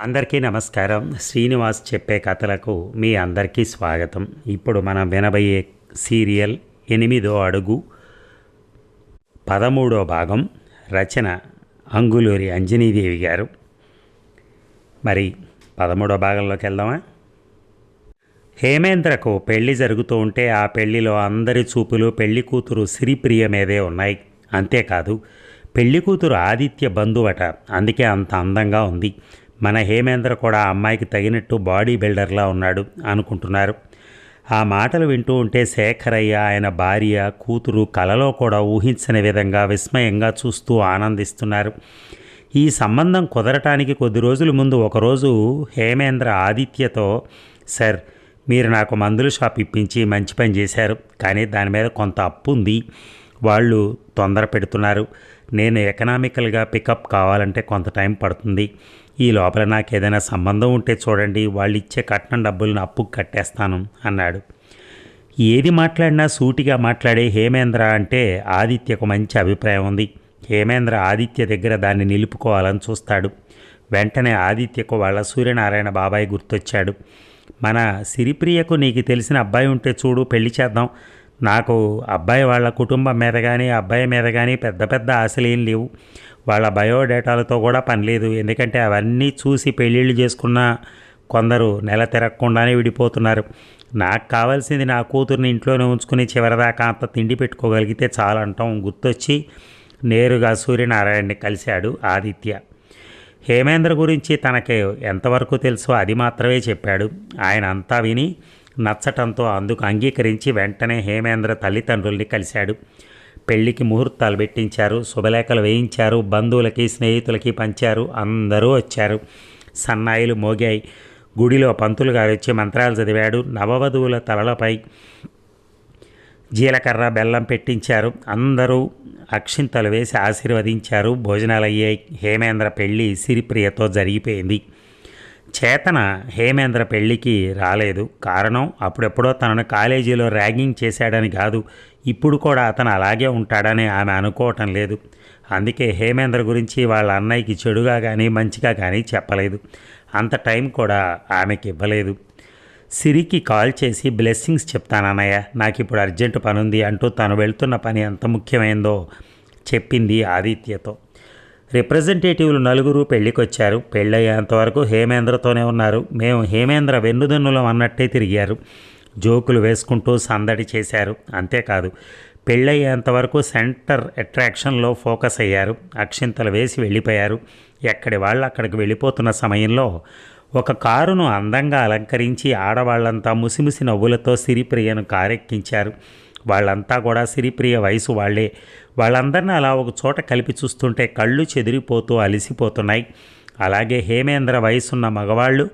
అందరికీ నమస్కారం. శ్రీనివాస్ చెప్పే కథలకు మీ అందరికీ స్వాగతం. ఇప్పుడు మనం వినబోయే సీరియల్ ఎనిమిదో అడుగు పదమూడో భాగం రచన అంగులూరి అంజనీదేవి గారు. మరి పదమూడో భాగంలోకి వెళ్దామా? హేమేంద్రకు పెళ్ళి జరుగుతూ ఉంటే ఆ పెళ్ళిలో అందరి చూపులు పెళ్ళి కూతురు సిరిప్రియ మీదే ఉన్నాయి. అంతేకాదు పెళ్ళి కూతురు ఆదిత్య బంధువట. అందుకే అంత అందంగా ఉంది. మన హేమేంద్ర కూడా అమ్మాయికి తగినట్టు బాడీ బిల్డర్లా ఉన్నాడు అనుకుంటున్నారు. ఆ మాటలు వింటూ ఉంటే శేఖరయ్య ఆయన భార్య కూతురు కలలో కూడా ఊహించని విధంగా విస్మయంగా చూస్తూ ఆనందిస్తున్నారు. ఈ సంబంధం కుదరటానికి కొద్ది రోజుల ముందు ఒకరోజు హేమేంద్ర ఆదిత్యతో సార్ మీరు నాకు మందుల షాప్ ఇప్పించి మంచి పని చేశారు కానీ దాని మీద కొంత అప్పు ఉంది. వాళ్ళు తొందర పెడుతున్నారు. నేను ఎకనామికల్గా పికప్ కావాలంటే కొంత టైం పడుతుంది. ఈ లోపల నాకు ఏదైనా సంబంధం ఉంటే చూడండి వాళ్ళు ఇచ్చే కట్నం డబ్బులను అప్పుకు కట్టేస్తాను అన్నాడు. ఏది మాట్లాడినా సూటిగా మాట్లాడే హేమేంద్ర అంటే ఆదిత్యకు మంచి అభిప్రాయం ఉంది. హేమేంద్ర ఆదిత్య దగ్గర దాన్ని నిలుపుకోవాలని చూస్తాడు. వెంటనే ఆదిత్యకు వాళ్ళ సూర్యనారాయణ బాబాయ్ గుర్తొచ్చాడు. మన సిరిప్రియకు నీకు తెలిసిన అబ్బాయి ఉంటే చూడు పెళ్ళి చేద్దాం. నాకు అబ్బాయి వాళ్ళ కుటుంబం మీద కానీ అబ్బాయి మీద కానీ పెద్ద పెద్ద ఆశలు ఏం లేవు. వాళ్ళ బయోడేటాలతో కూడా పనిలేదు ఎందుకంటే అవన్నీ చూసి పెళ్ళిళ్ళు చేసుకున్న కొందరు నెల తిరగకుండానే విడిపోతున్నారు. నాకు కావాల్సింది నా కూతుర్ని ఇంట్లోనే ఉంచుకుని చివరిదాకా అంత తిండి పెట్టుకోగలిగితే చాలు అంటాం గుర్తొచ్చి నేరుగా సూర్యనారాయణని కలిశాడు ఆదిత్య. హేమేంద్ర గురించి తనకి ఎంతవరకు తెలుసో అది మాత్రమే చెప్పాడు. ఆయన అంతా విని నచ్చటంతో అందుకు అంగీకరించి వెంటనే హేమేంద్ర తల్లిదండ్రుల్ని కలిశాడు. పెళ్ళికి ముహూర్తాలు పెట్టించారు శుభలేఖలు వేయించారు బంధువులకి స్నేహితులకి పంచారు అందరూ వచ్చారు. సన్నాయిలు మోగాయి. గుడిలో పంతులు గారు వచ్చి మంత్రాలు చదివాడు. నవవధువుల తలలపై జీలకర్ర బెల్లం పెట్టించారు. అందరూ అక్షింతలు వేసి ఆశీర్వదించారు. భోజనాలు అయ్యాయి హేమేంద్ర పెళ్ళి సిరిప్రియతో జరిగిపోయింది. చేతన హేమేంద్ర పెళ్ళికి రాలేదు. కారణం అప్పుడెప్పుడో తనను కాలేజీలో ర్యాగింగ్ చేశాడని కాదు. ఇప్పుడు కూడా అతను అలాగే ఉంటాడని ఆమె అనుకోవటం లేదు. అందుకే హేమేంద్ర గురించి వాళ్ళ అన్నయ్యకి చెడుగా కానీ మంచిగా కానీ చెప్పలేదు. అంత టైం కూడా ఆమెకి ఇవ్వలేదు. సిరికి కాల్ చేసి బ్లెస్సింగ్స్ చెప్తానన్నయ్య నాకు ఇప్పుడు అర్జెంటు పని ఉంది అంటూ తను వెళ్తున్న పని ఎంత ముఖ్యమైందో చెప్పింది ఆదిత్యతో. రిప్రజెంటేటివ్లు నలుగురు పెళ్ళికొచ్చారు. పెళ్ళయ్యేంతవరకు హేమేంద్రతోనే ఉన్నారు. మేము హేమేంద్ర వెన్నుదన్నులం అన్నట్టే తిరిగారు. జోకులు వేసుకుంటూ సందడి చేశారు. అంతేకాదు పెళ్ళయ్యేంతవరకు సెంటర్ అట్రాక్షన్లో ఫోకస్ అయ్యారు. అక్షింతలు వేసి వెళ్ళిపోయారు. ఎక్కడి వాళ్ళు అక్కడికి వెళ్ళిపోతున్న సమయంలో ఒక కారును అందంగా అలంకరించి ఆడవాళ్ళంతా ముసిముసి నవ్వులతో సిరిప్రియను కారెక్కించారు. వాళ్ళంతా కూడా సిరిప్రియ వయసు వాళ్ళే వాళ్ళందరినీ అలా ఒక చోట కలిపి చూస్తుంటే కళ్ళు చెదిరిపోతూ అలిసిపోతున్నాయి. అలాగే హేమేంద్ర వయసున్న మగవాళ్ళు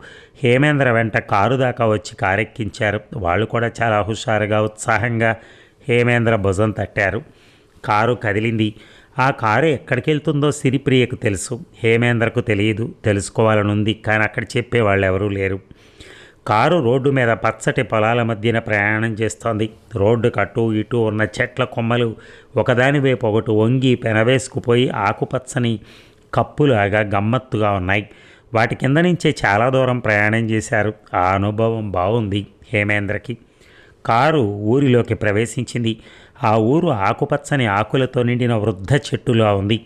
హేమేంద్ర వెంట కారు దాకా వచ్చి కారెక్కించారు. వాళ్ళు కూడా చాలా హుషారుగా ఉత్సాహంగా హేమేంద్ర భుజం తట్టారు. కారు కదిలింది. ఆ కారు ఎక్కడికి వెళ్తుందో సిరిప్రియకు తెలుసు. హేమేంద్రకు తెలియదు. తెలుసుకోవాలనుంది. కానీ అక్కడ చెప్పేవాళ్ళు ఎవరూ లేరు. కారు రోడ్డు మీద పచ్చటి పొలాల మధ్యన ప్రయాణం చేస్తోంది. రోడ్డు కట్టు ఇటు ఉన్న చెట్ల కొమ్మలు ఒకదాని వైపు ఒకటి వంగి పెనవేసుకుపోయి ఆకుపచ్చని కప్పులాగా గమ్మత్తుగా ఉన్నాయి. వాటి కింద నుంచే చాలా దూరం ప్రయాణం చేశారు. ఆ అనుభవం బాగుంది హేమేంద్రకి. కారు ఊరిలోకి ప్రవేశించింది. ఆ ఊరు ఆకుపచ్చని ఆకులతో నిండిన వృద్ధ చెట్టులా ఉంది.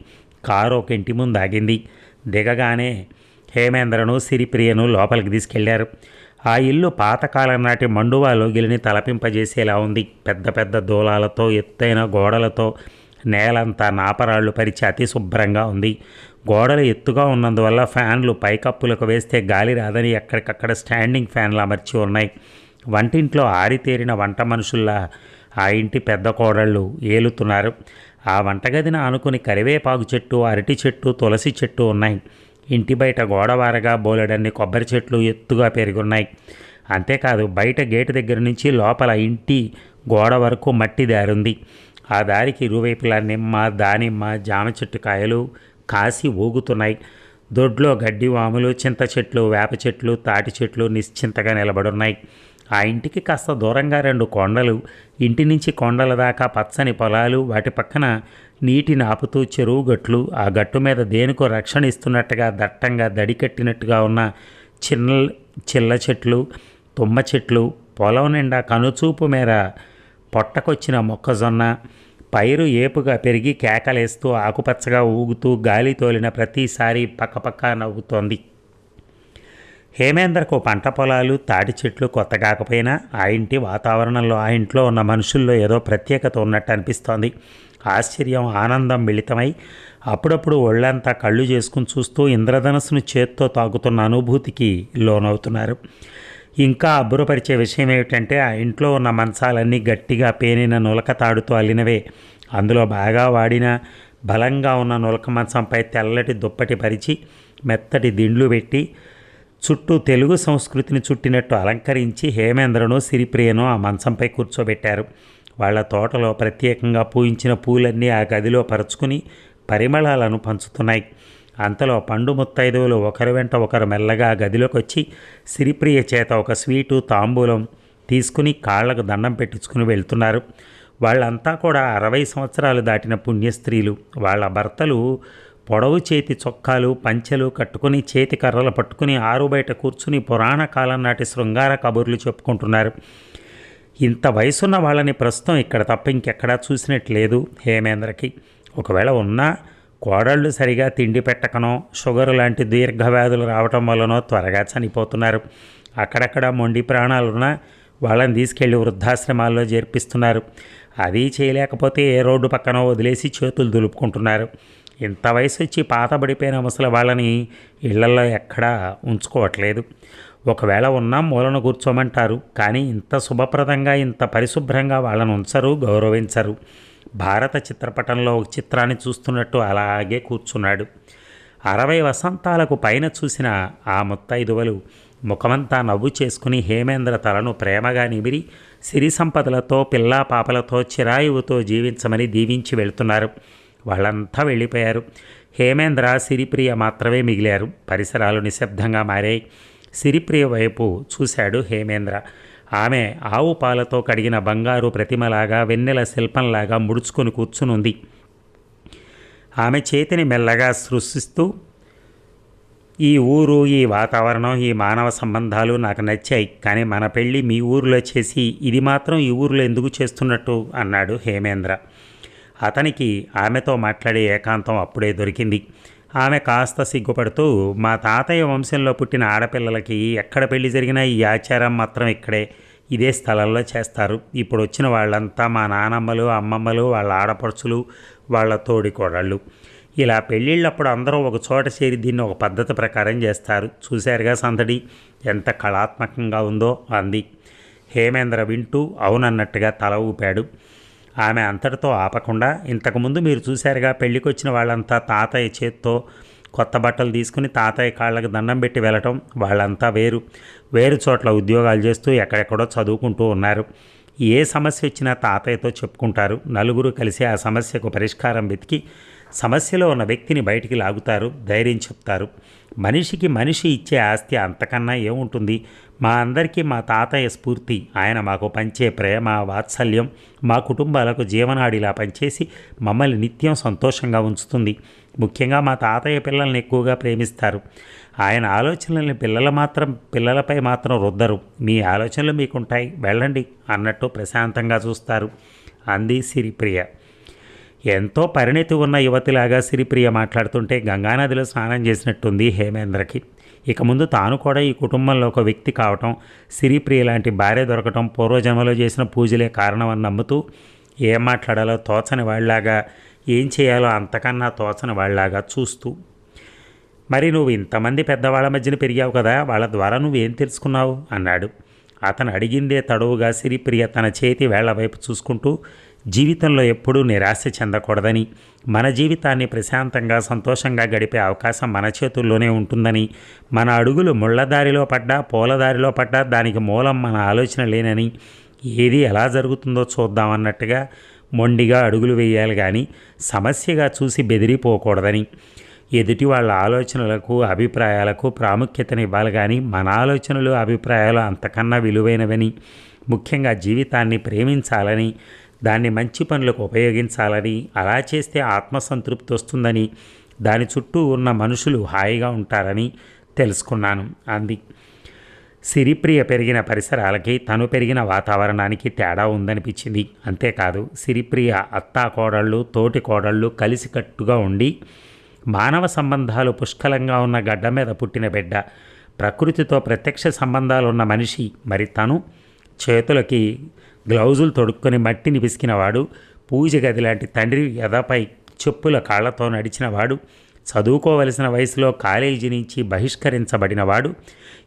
కారు ఒక ఇంటి ముందు ఆగింది. దిగగానే హేమేంద్రను సిరిప్రియను లోపలికి తీసుకెళ్ళారు. ఆ ఇల్లు పాతకాలం నాటి మండువా లోగిలిని తలపింపజేసేలా ఉంది. పెద్ద పెద్ద దూలాలతో ఎత్తైన గోడలతో నేలంతా నాపరాళ్ళు పరిచి అతి శుభ్రంగా ఉంది. గోడలు ఎత్తుగా ఉన్నందువల్ల ఫ్యాన్లు పైకప్పులకు వేస్తే గాలి రాదని ఎక్కడికక్కడ స్టాండింగ్ ఫ్యాన్లు అమర్చి ఉన్నాయి. వంటింట్లో ఆరితేరిన వంట మనుషుల్లా ఆ ఇంటి పెద్ద కోడళ్ళు ఏలుతున్నారు. ఆ వంటగదిన ఆనుకుని కరివేపాకు చెట్టు అరటి చెట్టు తులసి చెట్టు ఉన్నాయి. ఇంటి బయట గోడవారగా బోలెడన్ని కొబ్బరి చెట్లు ఎత్తుగా పెరుగున్నాయి. అంతేకాదు బయట గేటు దగ్గర నుంచి లోపల ఇంటి గోడ వరకు మట్టి దారుంది. ఆ దారికి ఇరువైపులా నిమ్మ దానిమ్మ జామ చెట్టు కాయలు కాసి ఊగుతున్నాయి. దొడ్లో గడ్డి వాములు చింత చెట్లు వేప చెట్లు తాటి చెట్లు నిశ్చింతగా నిలబడున్నాయి. ఆ ఇంటికి కాస్త దూరంగా రెండు కొండలు. ఇంటి నుంచి కొండల దాకా పచ్చని పొలాలు వాటి పక్కన నీటిని ఆపుతూ చెరువు గట్లు. ఆ గట్టు మీద దేనికో రక్షణ ఇస్తున్నట్టుగా దట్టంగా దడికట్టినట్టుగా ఉన్న చిన్న చిల్ల చెట్లు తుమ్మ చెట్లు పొలం నిండా కనుచూపు మేర పొట్టకొచ్చిన మొక్కజొన్న పైరు ఏపుగా పెరిగి కేకలేస్తూ ఆకుపచ్చగా ఊగుతూ గాలి తోలిన ప్రతిసారి పక్కపక్క నవ్వుతోంది. హేమేంద్రకు పంట పొలాలు తాటి చెట్లు కొత్త కాకపోయినా ఆ ఇంటి వాతావరణంలో ఆ ఇంట్లో ఉన్న మనుషుల్లో ఏదో ప్రత్యేకత ఉన్నట్టు అనిపిస్తోంది. ఆశ్చర్యం ఆనందం మిళితమై అప్పుడప్పుడు ఒళ్ళంతా కళ్ళు చేసుకుని చూస్తూ ఇంద్రధనస్సును చేత్తో తాగుతున్న అనుభూతికి లోనవుతున్నారు. ఇంకా అబ్బురపరిచే విషయం ఏమిటంటే ఆ ఇంట్లో ఉన్న మంచాలన్నీ గట్టిగా పేనిన నులక తాడుతో అల్లినవే. అందులో బాగా వాడిన బలంగా ఉన్న నులక మంచంపై తెల్లటి దుప్పటి పరిచి మెత్తటి దిండ్లు పెట్టి చుట్టూ తెలుగు సంస్కృతిని చుట్టినట్టు అలంకరించి హేమేంద్రను సిరిప్రియను ఆ మంచంపై కూర్చోబెట్టారు. వాళ్ళ తోటలో ప్రత్యేకంగా పూయించిన పూలన్నీ ఆ గదిలో పరుచుకుని పరిమళాలను పంచుతున్నాయి. అంతలో పండు ముత్తైదువులు ఒకరి వెంట ఒకరు మెల్లగా గదిలోకి వచ్చి సిరిప్రియ చేత ఒక స్వీటు తాంబూలం తీసుకుని కాళ్ళకు దండం పెట్టించుకుని వెళ్తున్నారు. వాళ్ళంతా కూడా అరవై సంవత్సరాలు దాటిన పుణ్యస్త్రీలు. వాళ్ళ భర్తలు పొడవు చేతి చొక్కాలు పంచెలు కట్టుకుని చేతి కర్రలు పట్టుకుని ఆరు బయట కూర్చుని పురాణ కాలం నాటి శృంగార కబుర్లు చెప్పుకుంటున్నారు. ఇంత వయసున్న వాళ్ళని ప్రస్తుతం ఇక్కడ తప్ప ఇంకెక్కడా చూసినట్లేదు హేమేంద్రకి. ఒకవేళ ఉన్నా కోడళ్ళు సరిగా తిండి పెట్టకనో షుగర్ లాంటి దీర్ఘవ్యాధులు రావటం వల్లనో త్వరగా చనిపోతున్నారు. అక్కడక్కడ మొండి ప్రాణాలున్నా వాళ్ళని తీసుకెళ్ళి వృద్ధాశ్రమాల్లో చేర్పిస్తున్నారు. అది చేయలేకపోతే ఏ రోడ్డు పక్కన వదిలేసి చేతులు దులుపుకుంటున్నారు. ఇంత వయసు వచ్చి పాతబడిపోయిన ముసలి వాళ్ళని ఇళ్ళలో ఎక్కడా ఉంచుకోవట్లేదు. ఒకవేళ ఉన్నా మూలను కూర్చోమంటారు కానీ ఇంత శుభప్రదంగా ఇంత పరిశుభ్రంగా వాళ్ళను ఉంచరు గౌరవించరు. భారత చిత్రపటంలో ఒక చిత్రాన్ని చూస్తున్నట్టు అలాగే కూర్చున్నాడు. అరవై వసంతాలకు పైన చూసిన ఆ ముత్తైదువలు ముఖమంతా నవ్వు చేసుకుని హేమేంద్ర తలను ప్రేమగా నిమిరి సిరి సంపదలతో పిల్లా పాపలతో చిరాయువుతో జీవించమని దీవించి వెళ్తున్నారు. వాళ్ళంతా వెళ్ళిపోయారు. హేమేంద్ర సిరిప్రియ మాత్రమే మిగిలారు. పరిసరాలు నిశ్శబ్దంగా మారాయి. సిరిప్రియ వైపు చూశాడు హేమేంద్ర. ఆమె ఆవు పాలతో కడిగిన బంగారు ప్రతిమలాగా వెన్నెల శిల్పంలాగా ముడుచుకొని కూర్చునుంది. ఆమె చేతిని మెల్లగా సృష్టిస్తూ ఈ ఊరు ఈ వాతావరణం ఈ మానవ సంబంధాలు నాకు నచ్చాయి కానీ మన పెళ్ళి మీ ఊరిలో చేసి ఇది మాత్రం ఈ ఊరిలో ఎందుకు చేస్తున్నట్టు? అన్నాడు హేమేంద్ర. అతనికి ఆమెతో మాట్లాడే ఏకాంతం అప్పుడే దొరికింది. ఆమె కాస్త సిగ్గుపడుతూ మా తాతయ్య వంశంలో పుట్టిన ఆడపిల్లలకి ఎక్కడ పెళ్ళి జరిగినా ఈ ఆచారం మాత్రం ఇక్కడే. ఇదే స్థలంలో చేస్తారు. ఇప్పుడు వచ్చిన వాళ్ళంతా మా నానమ్మలు అమ్మమ్మలు వాళ్ళ ఆడపడుచులు వాళ్ళ తోడి కోడళ్ళు. ఇలా పెళ్ళిళ్ళప్పుడు అందరూ ఒక చోట చేరి దీన్ని ఒక పద్ధతి ప్రకారం చేస్తారు. చూశారుగా సందడి. ఎంత కళాత్మకంగా ఉందో అంది. హేమేంద్ర వింటూ అవునన్నట్టుగా తల ఊపాడు. ఆమె అంతటితో ఆపకుండా ఇంతకుముందు మీరు చూశారుగా పెళ్ళికొచ్చిన వాళ్ళంతా తాతయ్య చేత్తో కొత్త బట్టలు తీసుకుని తాతయ్య కాళ్ళకి దండం పెట్టి వెళ్ళటం వాళ్ళంతా వేరు. వేరు చోట్ల ఉద్యోగాలు చేస్తూ ఎక్కడెక్కడో చదువుకుంటూ ఉన్నారు. ఏ సమస్య వచ్చినా తాతయ్యతో చెప్పుకుంటారు. నలుగురు కలిసి ఆ సమస్యకు పరిష్కారం వెతికి సమస్యలో ఉన్న వ్యక్తిని బయటికి లాగుతారు ధైర్యం చెప్తారు. మనిషికి మనిషి ఇచ్చే ఆస్తి అంతకన్నా ఏముంటుంది? మా అందరికీ మా తాతయ్య స్ఫూర్తి. ఆయన మాకు పంచే ప్రేమ వాత్సల్యం మా కుటుంబాలకు జీవనాడిలా పనిచేసి మమ్మల్ని నిత్యం సంతోషంగా ఉంచుతుంది. ముఖ్యంగా మా తాతయ్య పిల్లల్ని ఎక్కువగా ప్రేమిస్తారు. ఆయన ఆలోచనల్ని పిల్లల మాత్రం పిల్లలపై మాత్రం రుద్దరు. మీ ఆలోచనలు మీకుంటాయి. వెళ్ళండి అన్నట్టు ప్రశాంతంగా చూస్తారు. అంది సిరిప్రియ. ఎంతో పరిణితి ఉన్న యువతిలాగా సిరిప్రియ మాట్లాడుతుంటే గంగానదిలో స్నానం చేసినట్టుంది హేమేంద్రకి. ఇక ముందు తాను కూడా ఈ కుటుంబంలో ఒక వ్యక్తి కావటం సిరిప్రియ లాంటి భార్య దొరకటం పూర్వజన్మలో చేసిన పూజలే కారణం నమ్ముతూ ఏం మాట్లాడాలో తోచని వాళ్ళలాగా ఏం చేయాలో అంతకన్నా తోచని వాళ్ళలాగా చూస్తూ. మరి నువ్వు ఇంతమంది పెద్దవాళ్ళ మధ్యన పెరిగావు కదా వాళ్ళ ద్వారా నువ్వేం తెలుసుకున్నావు? అన్నాడు. అతను అడిగిందే తడవుగా సిరిప్రియ తన చేతి వేళ్ళ వైపు చూసుకుంటూ జీవితంలో ఎప్పుడూ నిరాశ చెందకూడదని మన జీవితాన్ని ప్రశాంతంగా సంతోషంగా గడిపే అవకాశం మన చేతుల్లోనే ఉంటుందని మన అడుగులు ముళ్ళదారిలో పడ్డా పూలదారిలో పడ్డా దానికి మూలం మన ఆలోచన లేనని ఏది ఎలా జరుగుతుందో చూద్దామన్నట్టుగా మొండిగా అడుగులు వేయాలి కానీ సమస్యగా చూసి బెదిరిపోకూడదని ఎదుటి వాళ్ళ ఆలోచనలకు అభిప్రాయాలకు ప్రాముఖ్యతనివ్వాలి కానీ మన ఆలోచనలు అభిప్రాయాలు అంతకన్నా విలువైనవని ముఖ్యంగా జీవితాన్ని ప్రేమించాలని దాన్ని మంచి పనులకు ఉపయోగించాలని అలా చేస్తే ఆత్మసంతృప్తి వస్తుందని దాని చుట్టూ ఉన్న మనుషులు హాయిగా ఉంటారని తెలుసుకున్నాను అంది. సిరిప్రియ పెరిగిన పరిసరాలకి తను పెరిగిన వాతావరణానికి తేడా ఉందనిపించింది. అంతేకాదు సిరిప్రియ అత్తా కోడళ్ళు తోటి కోడళ్ళు కలిసికట్టుగా ఉండి మానవ సంబంధాలు పుష్కలంగా ఉన్న గడ్డ మీద పుట్టిన బిడ్డ ప్రకృతితో ప్రత్యక్ష సంబంధాలు ఉన్న మనిషి. మరి తను చేతులకి గ్లౌజులు తొడుక్కొని మట్టిని పిసికినవాడు పూజ గది లాంటి తండ్రి ఎదపై చెప్పుల కాళ్ళతో నడిచినవాడు చదువుకోవలసిన వయసులో కాలేజీ నుంచి బహిష్కరించబడినవాడు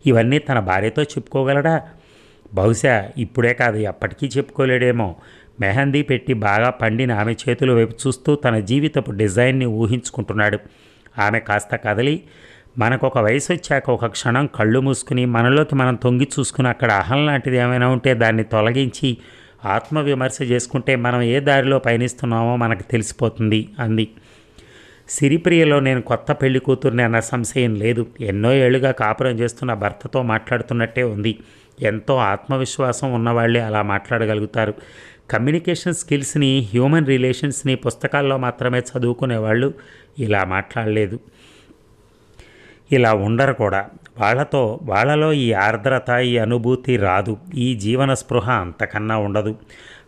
ఇవన్నీ తన భార్యతో చెప్పుకోగలడా? బహుశా ఇప్పుడే కాదు ఎప్పటికీ చెప్పుకోలేడేమో. మెహందీ పెట్టి బాగా పండిన ఆమె చేతుల వైపు చూస్తూ తన జీవితపు డిజైన్ని ఊహించుకుంటున్నాడు. ఆమె కాస్త కదలి మనకు ఒక వయసు వచ్చాక ఒక క్షణం కళ్ళు మూసుకుని మనలోకి మనం తొంగి చూసుకుని అక్కడ అహం లాంటిది ఏమైనా ఉంటే దాన్ని తొలగించి ఆత్మవిమర్శ చేసుకుంటే మనం ఏ దారిలో పయనిస్తున్నామో మనకు తెలిసిపోతుంది అంది. సిరిప్రియలో నేను కొత్త పెళ్ళి కూతుర్ని అన్న సంశయం లేదు. ఎన్నో ఏళ్ళుగా కాపురం చేస్తున్న భర్తతో మాట్లాడుతున్నట్టే ఉంది. ఎంతో ఆత్మవిశ్వాసం ఉన్నవాళ్ళే అలా మాట్లాడగలుగుతారు. కమ్యూనికేషన్ స్కిల్స్ని హ్యూమన్ రిలేషన్స్ని పుస్తకాల్లో మాత్రమే చదువుకునే వాళ్ళు ఇలా మాట్లాడలేదు. ఇలా ఉండరు కూడా. వాళ్ళతో వాళ్ళలో ఈ ఆర్ద్రత ఈ అనుభూతి రాదు. ఈ జీవన స్పృహ అంతకన్నా ఉండదు.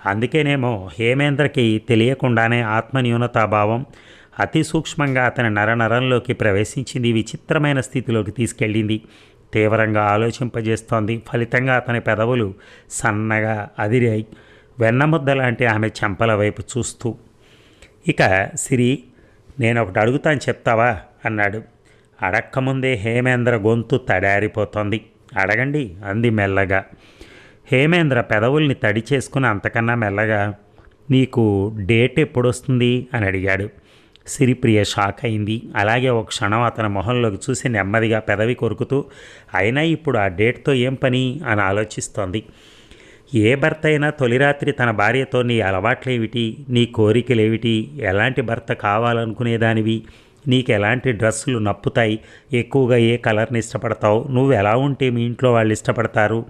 అందుకేనేమో హేమేంద్రకి తెలియకుండానే ఆత్మన్యూనతాభావం అతి సూక్ష్మంగా అతని నరనరంలోకి ప్రవేశించింది విచిత్రమైన స్థితిలోకి తీసుకెళ్ళింది. తీవ్రంగా ఆలోచింపజేస్తోంది. ఫలితంగా అతని పెదవులు సన్నగా అదిరాయి. వెన్నముద్ద లాంటి ఆమె చెంపల వైపు చూస్తూ ఇక సిరి నేను ఒకటి అడుగుతాను చెప్తావా? అన్నాడు. అడక్కముందే హేమేంద్ర గొంతు తడారిపోతోంది. అడగండి అంది మెల్లగా. హేమేంద్ర పెదవుల్ని తడి చేసుకుని అంతకన్నా మెల్లగా నీకు డేట్ ఎప్పుడొస్తుంది? అని అడిగాడు. సిరిప్రియ షాక్ అయింది. అలాగే ఒక క్షణం అతని మొహంలోకి చూసి నెమ్మదిగా పెదవి కొరుకుతూ అయినా ఇప్పుడు ఆ డేట్తో ఏం పని? అని ఆలోచిస్తోంది. ఏ భర్త అయినా తొలి రాత్రి తన భార్యతో నీ అలవాట్లేమిటి నీ కోరికలేమిటి ఎలాంటి భర్త కావాలనుకునేదానివి? నీకు ఎలాంటి డ్రెస్సులు నప్పుతాయి? ఎక్కువగా ఏ కలర్ని ఇష్టపడతావు? నువ్వు ఎలా ఉంటే మీ ఇంట్లో వాళ్ళు ఇష్టపడతారు?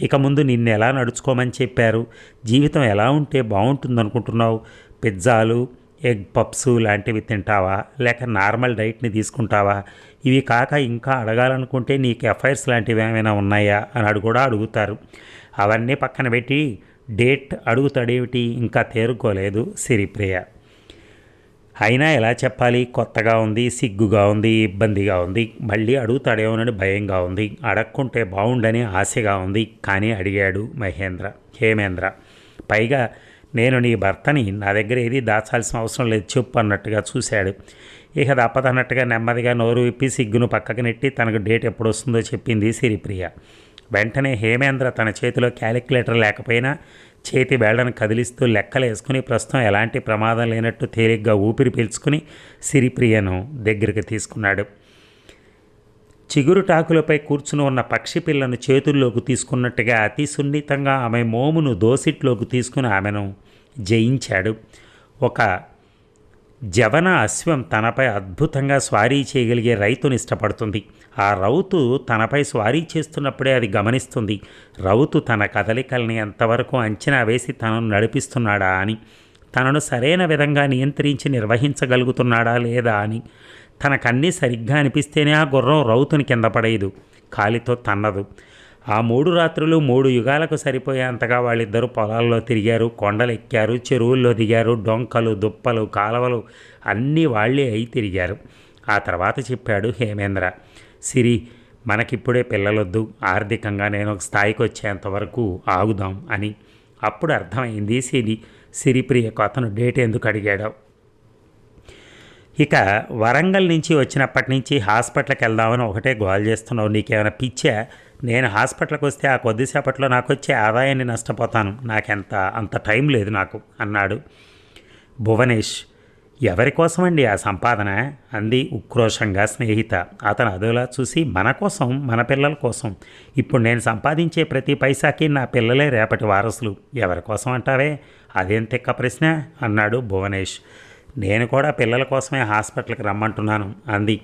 ఇక ముందు నిన్ను ఎలా నడుచుకోమని చెప్పారు? జీవితం ఎలా ఉంటే బాగుంటుందనుకుంటున్నావు? పిజ్జాలు ఎగ్ పప్స్ లాంటివి తింటావా? లేక నార్మల్ డైట్ని తీసుకుంటావా? ఇవి కాక ఇంకా అడగాలనుకుంటే నీకు ఎఫ్ఐఆర్స్ లాంటివి ఏమైనా ఉన్నాయా? అని అడు కూడా అడుగుతారు. అవన్నీ పక్కన పెట్టి డేట్ అడుగుతాడేమిటి? ఇంకా తేరుకోలేదు సిరిప్రియ. అయినా ఎలా చెప్పాలి? కొత్తగా ఉంది సిగ్గుగా ఉంది ఇబ్బందిగా ఉంది. మళ్ళీ అడుగుతాడేమోనని భయంగా ఉంది. అడక్కుంటే బాగుండని ఆశగా ఉంది. కానీ అడిగాడు మహేంద్ర. హేమేంద్ర పైగా నేను నీ భర్తని నా దగ్గర ఏది దాచాల్సిన అవసరం లేదు. చెప్పు అన్నట్టుగా చూశాడు. ఇక తప్పదన్నట్టుగా నెమ్మదిగా నోరు విప్పి సిగ్గును పక్కకు నెట్టి తనకు డేట్ ఎప్పుడు వస్తుందో చెప్పింది సిరిప్రియ. వెంటనే హేమేంద్ర తన చేతిలో క్యాలిక్యులేటర్ లేకపోయినా చేతి వేళ్ళను కదిలిస్తూ లెక్కలు వేసుకుని ప్రస్తుతం ఎలాంటి ప్రమాదం లేనట్టు తేలిగ్గా ఊపిరి పీల్చుకుని సిరిప్రియను దగ్గరికి తీసుకున్నాడు. చిగురుటాకులపై కూర్చుని ఉన్న పక్షి పిల్లను చేతుల్లోకి తీసుకున్నట్టుగా అతి సున్నితంగా ఆమె మోమును దోసిట్లోకి తీసుకుని ఆమెను జయించాడు. ఒక జవన అశ్వం తనపై అద్భుతంగా స్వారీ చేయగలిగే రైతుని ఇష్టపడుతుంది ఆ రౌతు తనపై స్వారీ చేస్తున్నప్పుడే అది గమనిస్తుంది. రౌతు తన కదలికల్ని ఎంతవరకు అంచనా వేసి తనను నడిపిస్తున్నాడా అని తనను సరైన విధంగా నియంత్రించి నిర్వహించగలుగుతున్నాడా లేదా అని. తనకన్నీ సరిగ్గా అనిపిస్తేనే ఆ గుర్రం రౌతుని కింద పడేదు కాలితో తన్నదు. ఆ మూడు రాత్రులు మూడు యుగాలకు సరిపోయేంతగా వాళ్ళిద్దరూ పొలాల్లో తిరిగారు కొండలు ఎక్కారు చెరువుల్లో దిగారు డొంకలు దుప్పలు కాలవలు అన్నీ వాళ్ళే అయి తిరిగారు. ఆ తర్వాత చెప్పాడు హేమేంద్ర సిరి మనకిప్పుడే పిల్లలొద్దు ఆర్థికంగా నేను ఒక స్థాయికి వచ్చేంత వరకు ఆగుదాం అని. అప్పుడు అర్థమైంది సిరి సిరిప్రియకు అతను డేట్ ఎందుకు అడిగాడు. ఇక వరంగల్ నుంచి వచ్చినప్పటి నుంచి హాస్పిటల్కి వెళ్దామని ఒకటే గోల్ చేస్తున్నావు నీకేమైనా పిచ్చా? నేను హాస్పిటల్కి వస్తే ఆ కొద్దిసేపట్లో నాకు వచ్చే ఆదాయాన్ని నష్టపోతాను. నాకెంత అంత టైం లేదు నాకు అన్నాడు. భువనేష్ ఎవరి కోసమండి ఆ సంపాదన? అంది ఉక్రోషంగా స్నేహిత. అతను అదోలా చూసి మన కోసం మన పిల్లల కోసం. ఇప్పుడు నేను సంపాదించే ప్రతి పైసాకి నా పిల్లలే రేపటి వారసులు. ఎవరి కోసం అంటావే అదేం తిక్క ప్రశ్న? అన్నాడు భువనేష్. నేను కూడా పిల్లల కోసమే హాస్పిటల్కి రమ్మంటున్నాను అంది.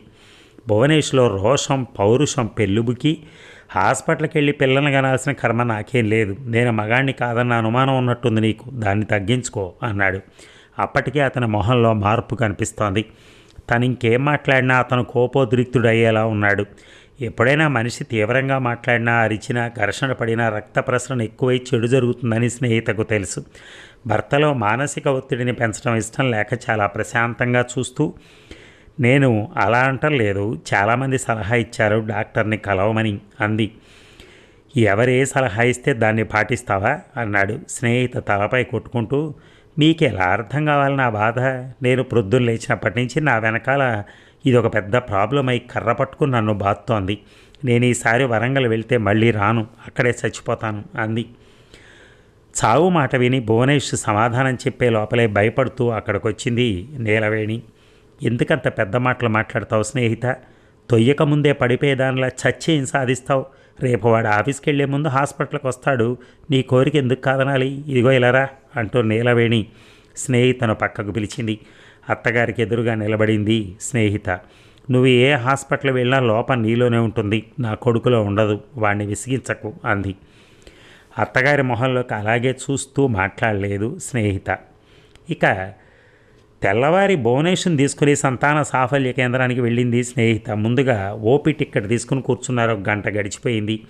భువనేష్లో రోషం పౌరుషం పెళ్ళుబుకి హాస్పిటల్కి వెళ్ళి పిల్లల్ని కనాల్సిన కర్మ నాకేం లేదు. నేను మగాణ్ణి కాదన్న అనుమానం ఉన్నట్టుంది నీకు. దాన్ని తగ్గించుకో అన్నాడు. అప్పటికే అతని మొహంలో మార్పు కనిపిస్తోంది. తను ఇంకేం మాట్లాడినా అతను కోపోద్రిక్తుడయ్యేలా ఉన్నాడు. ఎప్పుడైనా మనిషి తీవ్రంగా మాట్లాడినా అరిచినా ఘర్షణ పడినా రక్త ప్రసరణ ఎక్కువై చెడు జరుగుతుందని స్నేహితకు తెలుసు. భర్తలో మానసిక ఒత్తిడిని పెంచడం ఇష్టం లేక చాలా ప్రశాంతంగా చూస్తూ నేను అలా అంటం లేదు చాలామంది సలహా ఇచ్చారు. డాక్టర్ని కలవమని అంది. ఎవరే సలహా ఇస్తే దాన్ని పాటిస్తావా? అన్నాడు. స్నేహిత తలపై కొట్టుకుంటూ మీకు ఎలా అర్థం కావాలి నా బాధ? నేను ప్రొద్దున లేచినప్పటి నుంచి నా వెనకాల ఇది ఒక పెద్ద ప్రాబ్లం అయి కర్ర పట్టుకుని నన్ను బాత్తోంది నేను ఈసారి వరంగల్ వెళ్తే మళ్ళీ రాను. అక్కడే చచ్చిపోతాను అంది. చావు మాట విని భువనేష్ సమాధానం చెప్పే లోపలే భయపడుతూ అక్కడికి వచ్చింది నీలవేణి. ఎందుకంత పెద్ద మాటలు మాట్లాడతావు స్నేహిత? తొయ్యక ముందే పడిపోయేదానిలా చచ్చి ఏం సాధిస్తావు? రేపు వాడు ఆఫీస్కి వెళ్ళే ముందు హాస్పిటల్కి వస్తాడు. నీ కోరిక ఎందుకు కాదనాలి? ఇదిగో ఇలారా అంటూ నీలవేణి స్నేహితను పక్కకు పిలిచింది. అత్తగారికి ఎదురుగా నిలబడింది స్నేహిత. నువ్వు ఏ హాస్పిటల్ వెళ్ళినా లోపం నీలోనే ఉంటుంది. నా కొడుకులో ఉండదు. వాడిని విసిగించకు అంది. అత్తగారి మొహంలోకి అలాగే చూస్తూ మాట్లాడలేదు స్నేహిత. ఇక తెల్లవారి భువనేశ్వరం తీసుకుని సంతాన సాఫల్య కేంద్రానికి వెళ్ళింది స్నేహిత. ముందుగా ఓపీ టిక్కెట్ తీసుకుని కూర్చున్నారు. ఒక గంట గడిచిపోయింది.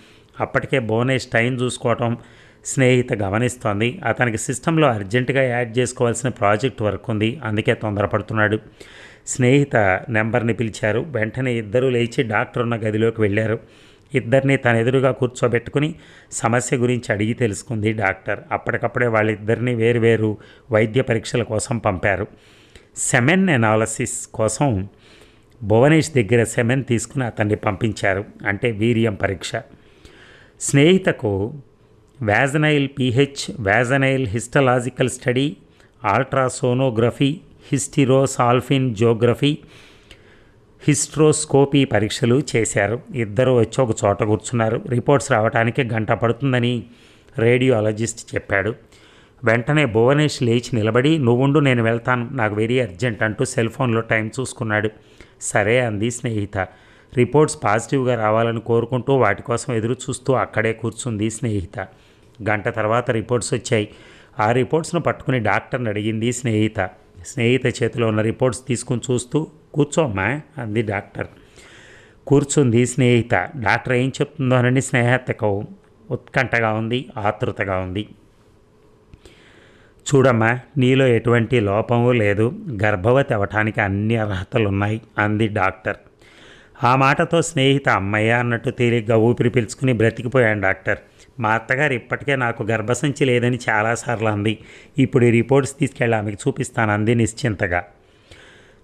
అప్పటికే భువనేష్ టైం చూసుకోవటం స్నేహిత గమనిస్తోంది. అతనికి సిస్టంలో అర్జెంటుగా యాడ్ చేసుకోవాల్సిన ప్రాజెక్ట్ వర్క్ ఉంది. అందుకే తొందరపడుతున్నాడు. స్నేహిత నెంబర్ని పిలిచారు. వెంటనే ఇద్దరూ లేచి డాక్టర్ ఉన్న గదిలోకి వెళ్ళారు. ఇద్దరిని తన ఎదురుగా కూర్చోబెట్టుకుని సమస్య గురించి అడిగి తెలుసుకుంది డాక్టర్. అప్పటికప్పుడే వాళ్ళిద్దరిని వేరువేరు వైద్య పరీక్షల కోసం పంపారు. సెమెన్ ఎనాలసిస్ కోసం భువనేష్ దగ్గర సెమెన్ తీసుకుని అతన్ని పంపించారు అంటే వీర్యం పరీక్ష. స్నేహితకు vaginal pH vaginal histological study ultrasonography hysterosalpingography hysteroscopy పరీక్షలు చేశారు. ఇద్దరు వచ్చి ఒక చోట కూర్చున్నారు. రిపోర్ట్స్ రావడానికి గంట పడుతుందని రేడియాలజిస్ట్ చెప్పాడు. వెంటనే భువనేష్ లేచి నిలబడి నువ్వుండు నేను వెళ్తాను. నాకు వెరీ అర్జెంట్ అంటూ సెల్ ఫోన్లో టైం చూసుకున్నాడు. సరే అంది స్నేహిత. రిపోర్ట్స్ పాజిటివ్గా రావాలని కోరుకుంటూ వాటి కోసం ఎదురు చూస్తూ అక్కడే కూర్చుంది స్నేహిత. గంట తర్వాత రిపోర్ట్స్ వచ్చాయి. ఆ రిపోర్ట్స్ను పట్టుకుని డాక్టర్ని అడిగింది స్నేహిత. స్నేహిత చేతిలో ఉన్న రిపోర్ట్స్ తీసుకుని చూస్తూ కూర్చోమ్మా అంది డాక్టర్. కూర్చుంది స్నేహిత. డాక్టర్ ఏం చెప్తుందోనని స్నేహితకు ఉత్కంఠగా ఉంది ఆతృతగా ఉంది. చూడమ్మా నీలో ఎటువంటి లోపము లేదు. గర్భవతి అవ్వటానికి అన్ని అర్హతలు ఉన్నాయి అంది డాక్టర్. ఆ మాటతో స్నేహిత అమ్మయ్య అన్నట్టు తేలిగ్గా ఊపిరి పీల్చుకుని బ్రతికిపోయాను డాక్టర్. మా అత్తగారు ఇప్పటికే నాకు గర్భసంచి లేదని చాలాసార్లు అంది. ఇప్పుడు ఈ రిపోర్ట్స్ తీసుకెళ్ళి ఆమెకు చూపిస్తాను అంది నిశ్చింతగా.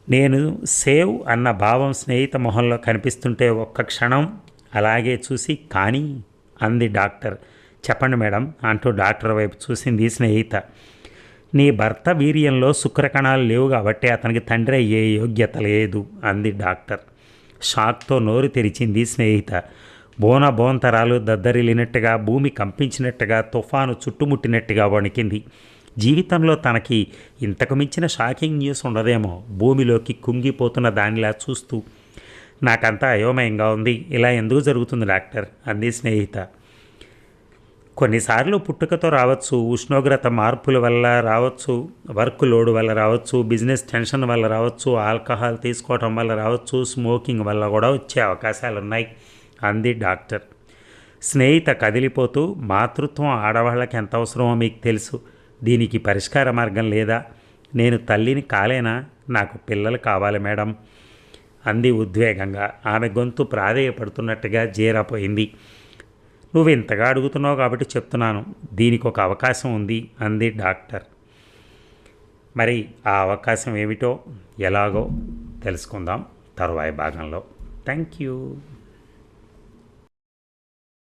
నేను సేవ్ అన్న భావం స్నేహిత మొహంలో కనిపిస్తుంటే ఒక్క క్షణం అలాగే చూసి కానీ అంది డాక్టర్. చెప్పండి మేడం అంటూ డాక్టర్ వైపు చూసింది స్నేహిత. నీ భర్త వీర్యంలో శుక్రకణాలు లేవు కాబట్టి అతనికి తండ్రి అయ్యే యోగ్యత లేదు అంది డాక్టర్. షాక్తో నోరు తెరిచింది స్నేహిత. బోన బోంతరాలు దద్దరిల్లినట్టుగా భూమి కంపించినట్టుగా తుఫాను చుట్టుముట్టినట్టుగా వణికింది. జీవితంలో తనకి ఇంతకు మించిన షాకింగ్ న్యూస్ ఉండదేమో భూమిలోకి కుంగిపోతున్న దానిలా చూస్తూ. నాకంతా అయోమయంగా ఉంది ఇలా ఎందుకు జరుగుతుంది డాక్టర్? అంది స్నేహిత. కొన్నిసార్లు పుట్టుకతో రావచ్చు ఉష్ణోగ్రత మార్పుల వల్ల రావచ్చు వర్క్ లోడ్ వల్ల రావచ్చు బిజినెస్ టెన్షన్ వల్ల రావచ్చు ఆల్కహాల్ తీసుకోవటం వల్ల రావచ్చు స్మోకింగ్ వల్ల కూడా వచ్చే అవకాశాలు ఉన్నాయి అంది డాక్టర్. స్నేహిత కదిలిపోతూ మాతృత్వం ఆడవాళ్ళకి ఎంత అవసరమో మీకు తెలుసు దీనికి పరిష్కార మార్గం లేదా? నేను తల్లిని కాలేనా? నాకు పిల్లలు కావాలి మేడం అంది ఉద్వేగంగా. ఆమె గొంతు ప్రాధేయపడుతున్నట్టుగా జీరాపోయింది. నువ్వు ఇంతగా అడుగుతున్నావు కాబట్టి చెప్తున్నాను. దీనికి ఒక అవకాశం ఉంది అంది డాక్టర్. మరి ఆ అవకాశం ఏమిటో ఎలాగో తెలుసుకుందాం తరువాయి భాగంలో. Thank you.